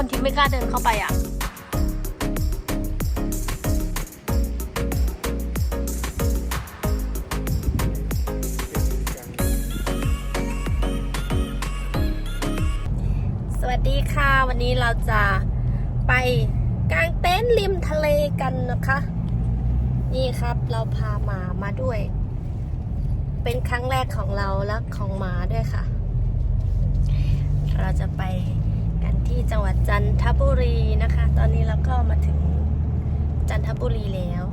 คนที่ไม่กล้าเดินเข้าไปอะสวัสดีค่ะวันนี้เราจะไปกางเต็นท์ริมทะเลกันนะคะ นี่ครับเราพาหมามาด้วย เป็นครั้งแรกของเราและของหมาด้วยค่ะ เราจะไป ที่จังหวัดจันทบุรีนะคะ ตอนนี้เราก็มาถึงจันทบุรีแล้ว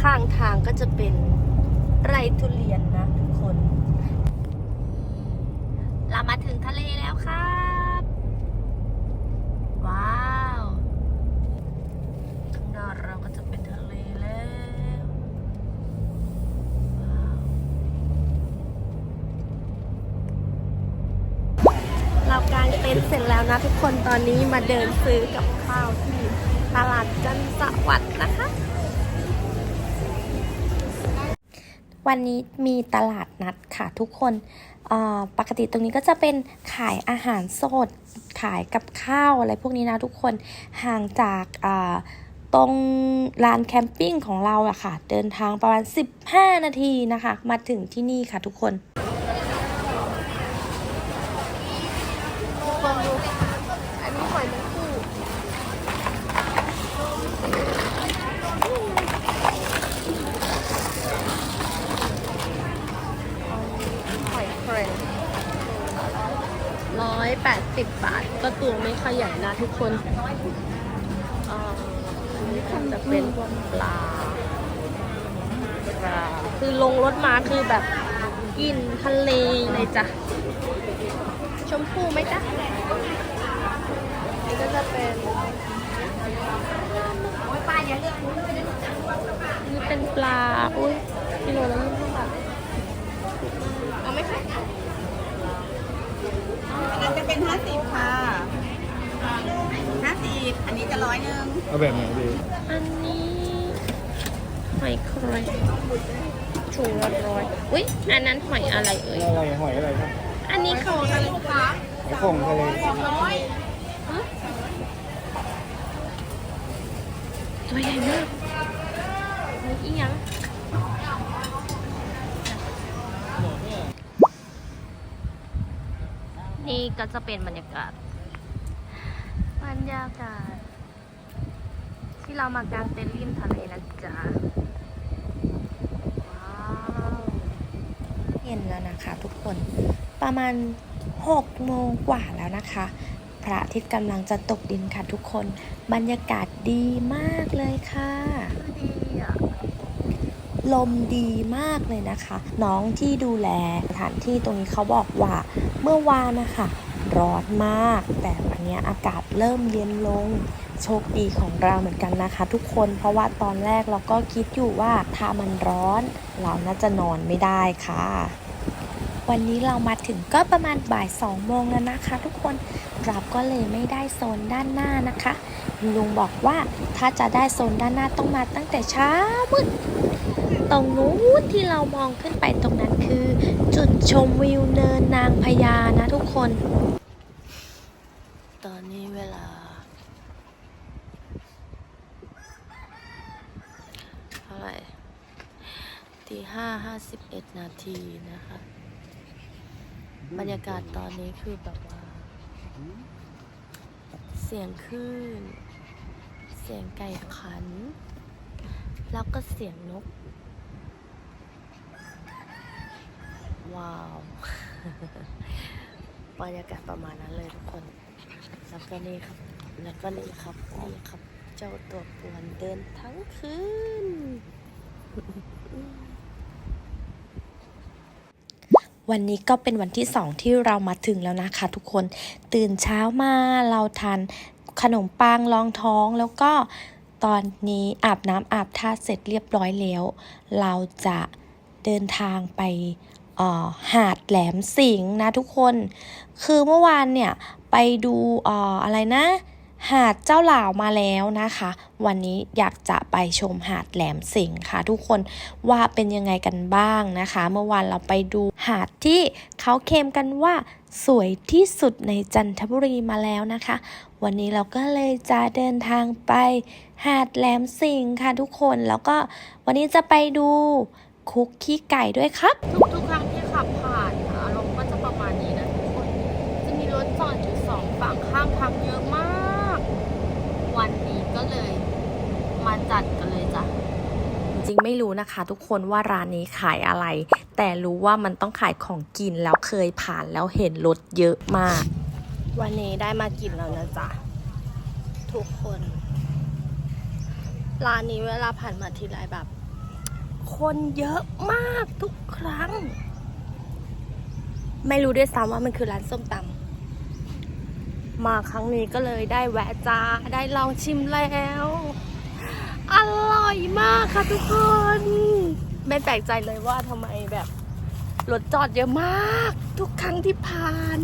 ข้างทางก็จะเป็นไร่ทุเรียนนะทุกคน เรามาถึงทะเลแล้วค่ะ เต็นเสร็จแล้วนะทุกคนตอนนี้มาเดินซื้อกับข้าวที่ตลาดจันทร์สวัสด์นะคะ วันนี้มีตลาดนัดค่ะทุกคนปกติตรงนี้ก็จะเป็นขายอาหารสด ขายกับข้าวอะไรพวกนี้นะทุกคนห่างจากตรงลานแคมปิ้งของเราอะค่ะ เดินทางประมาณ 15 นาทีนะคะ มาถึงที่นี่ค่ะทุกคนทุกคนดูอันนี้หอยแมงคู่ หอยแครงร้อยแปด สิบบาท ก็ตัวไม่ค่อยใหญ่นะทุกคนอันนี้จะเป็นปลาปลา คือลงรถมาคือแบบกินทะเลเลยจ้ะ ชมพู่ไหมจ๊ะนี่ก็จะเป็นนี่เป็นปลา อุ้ยกิโลละยี่สิบบาท เอาไหมคะ อันนั้นจะเป็นห้าสิบค่ะห้าสิบอันนี้จะร้อยหนึ่งเอาแบบไหนดีอันนี้หอยแครงถุงละร้อยอุ้ยอันนั้นหอยอะไรเอ่ย อะไรหอยอะไรครับอันนี้เขาอะไรคะหอยโข่งทะเลสองร้อยตัวใหญ่มากหอยอีหยัง นี่ก็จะเป็นบรรยากาศ บรรยากาศ ที่เรามากางเต็นท์ริมทะเลนะจ๊ะว้าวเย็นแล้วนะคะทุกคนประมาณ6โมงกว่าแล้วนะคะ พระอาทิตย์กำลังจะตกดินค่ะทุกคน บรรยากาศดีมากเลยค่ะดีอะ ลมดีมากเลยนะคะ น้องที่ดูแลสถานที่ตรงนี้เขาบอกว่าเมื่อวานนะคะร้อนมาก แต่วันนี้อากาศเริ่มเย็นลงโชคดีของเราเหมือนกันนะคะ ทุกคนเพราะว่าตอนแรกเราก็คิดอยู่ว่าถ้ามันร้อน เราน่าจะนอนไม่ได้ค่ะ วันนี้เรามาถึงก็ประมาณบ่ายสองโมงแล้วนะคะ ทุกคนเราก็เลยไม่ได้โซนด้านหน้านะคะลุงบอกว่าถ้าจะได้โซนด้านหน้าต้องมาตั้งแต่เช้ามืด ตรงนู้นที่เรามองขึ้นไปตรงนั้นคือ จุดชมวิวเนินนางพญานะทุกคน ตอนนี้เวลาเท่าไหร่ตีห้าห้าสิบเอ็ดนาทีนะคะ บรรยากาศตอนนี้คือแบบว่า เสียงคลื่น เสียงไก่ขันแล้วก็เสียงนก ว้าวบรรยากาศประมาณนั้นเลยทุกคน แล้วก็นี่ครับ แล้วก็นี่ครับ นี่ครับ เจ้าตัวป่วนเดินทั้งคืน วันนี้ก็เป็นวันที่สองที่เรามาถึงแล้วนะคะทุกคน ตื่นเช้ามาเราทานขนมปังรองท้องแล้วก็ตอนนี้อาบน้ำอาบท่าเสร็จเรียบร้อยแล้ว เราจะเดินทางไป หาดแหลมสิงห์นะทุกคน คือเมื่อวานเนี่ยไปดูอ่ออะไรนะ หาดเจ้าหล่าวมาแล้วนะคะ วันนี้อยากจะไปชมหาดแหลมสิงห์ค่ะ ทุกคนว่าเป็นยังไงกันบ้างนะคะ เมื่อวานเราไปดูหาดที่เขาเคมกันว่าสวยที่สุดในจันทบุรีมาแล้วนะคะ วันนี้เราก็เลยจะเดินทางไป หาดแหลมสิงห์ค่ะทุกคนแล้วก็วันนี้จะไปดูคุกขี้ไก่ด้วยครับ ทุกทุกครั้ง ณนี้นะทุกคน จะมีรถจอดอยู่สองฝั่งข้างทางเยอะมาก วันนี้ก็เลยมาจัดกันเลยจ้ะจริงๆไม่รู้นะคะ ทุกคนว่าร้านนี้ขายอะไร แต่รู้ว่ามันต้องขายของกินแล้วเคยผ่านแล้วเห็นรถเยอะมาก วันนี้ได้มากินแล้วนะจ๊ะทุกคนร้านนี้เวลาผ่านมาทีไรแบบ คนเยอะมากทุกครั้ง ไม่รู้ด้วยซ้ำว่ามันคือร้านส้มตำมาครั้งนี้ก็เลยได้แวะจ้าได้ลองชิมแล้ว อร่อยมากค่ะทุกคน ไม่แปลกใจเลยว่าทำไมแบบรถจอดเยอะมาก ทุกครั้งที่ผ่าน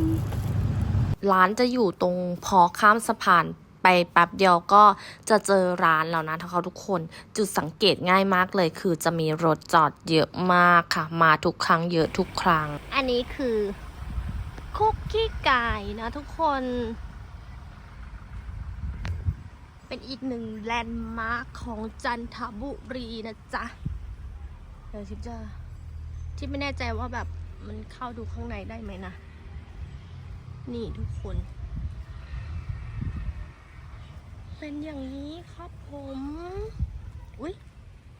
ร้านจะอยู่ตรงพอข้ามสะพาน ไปแป๊บเดียวก็จะเจอร้านแล้วนะทุกคนจุดสังเกตง่ายมากเลย คือจะมีรถจอดเยอะมากค่ะ มาทุกครั้งเยอะทุกครั้ง อันนี้คือคุกกี้ไก่นะทุกคน เป็นอีกหนึ่งแลนด์มาร์คของจันทบุรีนะจ๊ะเดี๋ยวทิพย์จะที่ไม่แน่ใจว่าแบบมันเข้าดูข้างในได้ไหมนะ นี่ทุกคน เป็นอย่างนี้ครับผม อุ๊ย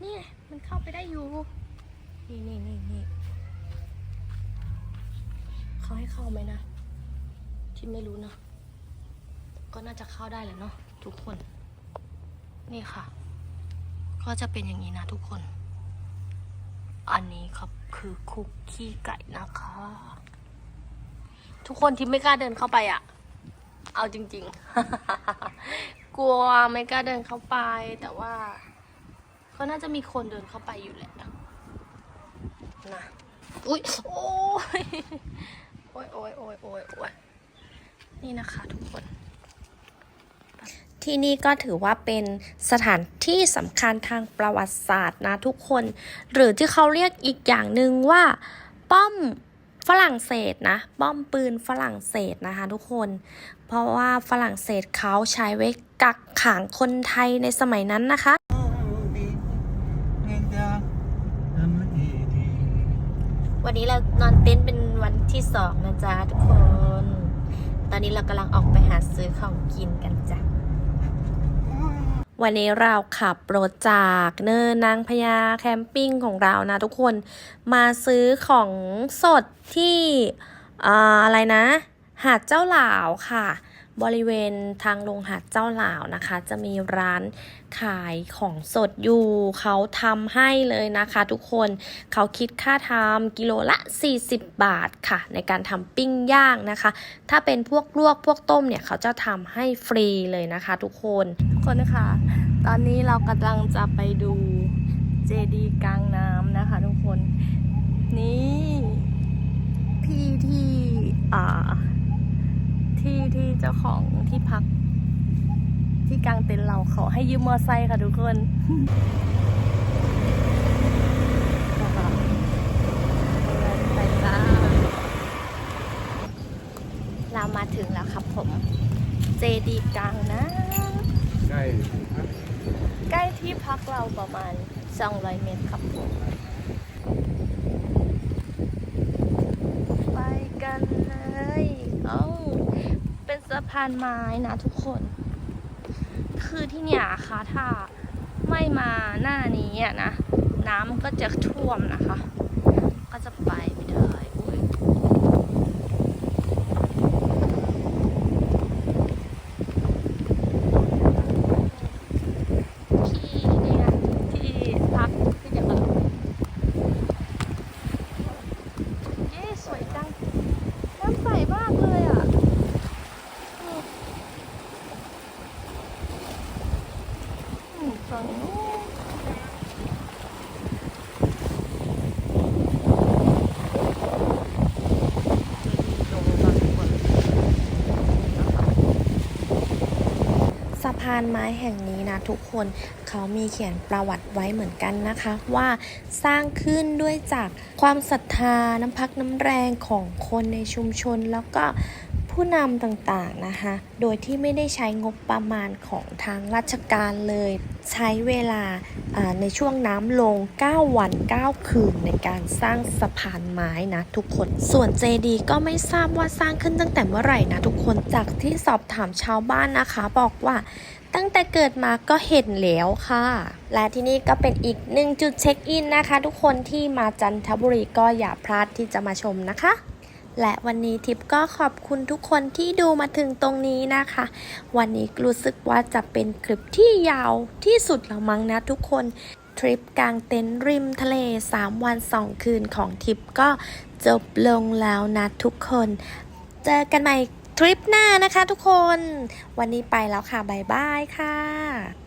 นี่ไงมันเข้าไปได้อยู่ นี่นี่นี่นี่เขาให้เข้าไหมนะที่ไม่รู้เนะ ก็น่าจะเข้าได้แหละเนาะทุกคน นี่ค่ะ ก็จะเป็นอย่างนี้นะทุกคน อันนี้ครับคือคุกกี้ไก่นะคะ ทุกคนที่ไม่กล้าเดินเข้าไปอะ่ะ เอาจริง ๆ กลัวไม่กล้าเดินเข้าไป แต่ว่า ก็น่าจะมีคนเดินเข้าไปอยู่แหละนะอุ้ยโอ้ยโอ้ยโอ้ยโอ้ยโอ้ยโอ้ยนี่นะคะทุกคน ที่นี่ก็ถือว่าเป็นสถานที่สำคัญทางประวัติศาสตร์นะทุกคน หรือที่เขาเรียกอีกอย่างหนึ่งว่า ป้อม ฝรั่งเศสนะป้อมปืนฝรั่งเศสนะคะทุกคน เพราะว่าฝรั่งเศสเขาใช้ไว้กักขังคนไทยในสมัยนั้นนะคะวันนี้เรานอนเต็นท์เป็นวันที่สองนะจ๊ะทุกคน ตอนนี้เรากำลังออกไปหาซื้อของกินกันจ้ะ วันนี้เราขับรถจากเนินนางพญาแคมปิ้งของเรานะทุกคนมาซื้อของสดที่ออะไรนะ หาดเจ้าหลาวค่ะ บริเวณทางลงหาดเจ้าหลาวนะคะ จะมีร้านขายของสดอยู่ เขาทำให้เลยนะคะทุกคนเขาคิดค่าทำกิโลละ 40 บาทค่ะ ในการทำปิ้งย่างนะคะ ถ้าเป็นพวกลวกพวกต้มเนี่ย เขาจะทำให้ฟรีเลยนะคะทุกคนทุกคนนะคะ ตอนนี้เรากำลังจะไปดูเจดีย์กลางน้ำนะคะทุกคน นี่พี่ที่อ่า ที่ที่เจ้าของที่พัก ที่ กลางเต็นท์เราเขาให้ยืมมอไซค์ค่ะทุกคนไปจ้าเรามาถึงแล้วครับผม เจดีย์กลางนะ ใกล้ใกล้ที่พักเราประมาณ 200 เมตรครับผมไปกันเลย เอ้า เป็นสะพานไม้นะทุกคน คือที่เนี่ยค่ะถ้าไม่มาหน้านี้อะนะ น้ำก็จะท่วมนะคะ ก็จะไปไม่ได้อุ๊ยที่เนี่ยที่พักที่จะกระโดดเย้สวยจัง น้ำใสมากเลยอะอืมอืมฝั่งนู้นานไม้แห่งนี้นะทุกคนเขามีเขียนประวัติไว้เหมือนกันนะคะ ว่าสร้างขึ้นด้วยจากความศรัทธาน้ำพักน้ำแรงของคนในชุมชนแล้วก็ ผู้นำต่างๆนะคะ โดยที่ไม่ได้ใช้งบประมาณของทางราชการเลย ใช้เวลาในช่วงน้ำลง 9 วัน 9 คืนในการสร้างสะพานไม้นะทุกคน ส่วนเจดีก็ไม่ทราบว่าสร้างขึ้นตั้งแต่เมื่อไหร่นะทุกคน จากที่สอบถามชาวบ้านนะคะ บอกว่าตั้งแต่เกิดมาก็เห็นแล้วค่ะ และที่นี่ก็เป็นอีกหนึ่งจุดเช็คอินนะคะ ทุกคนที่มาจันทบุรีก็อย่าพลาดที่จะมาชมนะคะ และวันนี้ทิปก็ขอบคุณทุกคนที่ดูมาถึงตรงนี้นะคะ วันนี้รู้สึกว่าจะเป็นคลิปที่ยาวที่สุดแล้วมั้งนะทุกคนทริปกลางเต็นท์ริมทะเล 3 วัน 2 คืนของทิปก็จบลงแล้วนะทุกคน เจอกันใหม่ทริปหน้านะคะทุกคน วันนี้ไปแล้วค่ะ บ๊ายบายค่ะ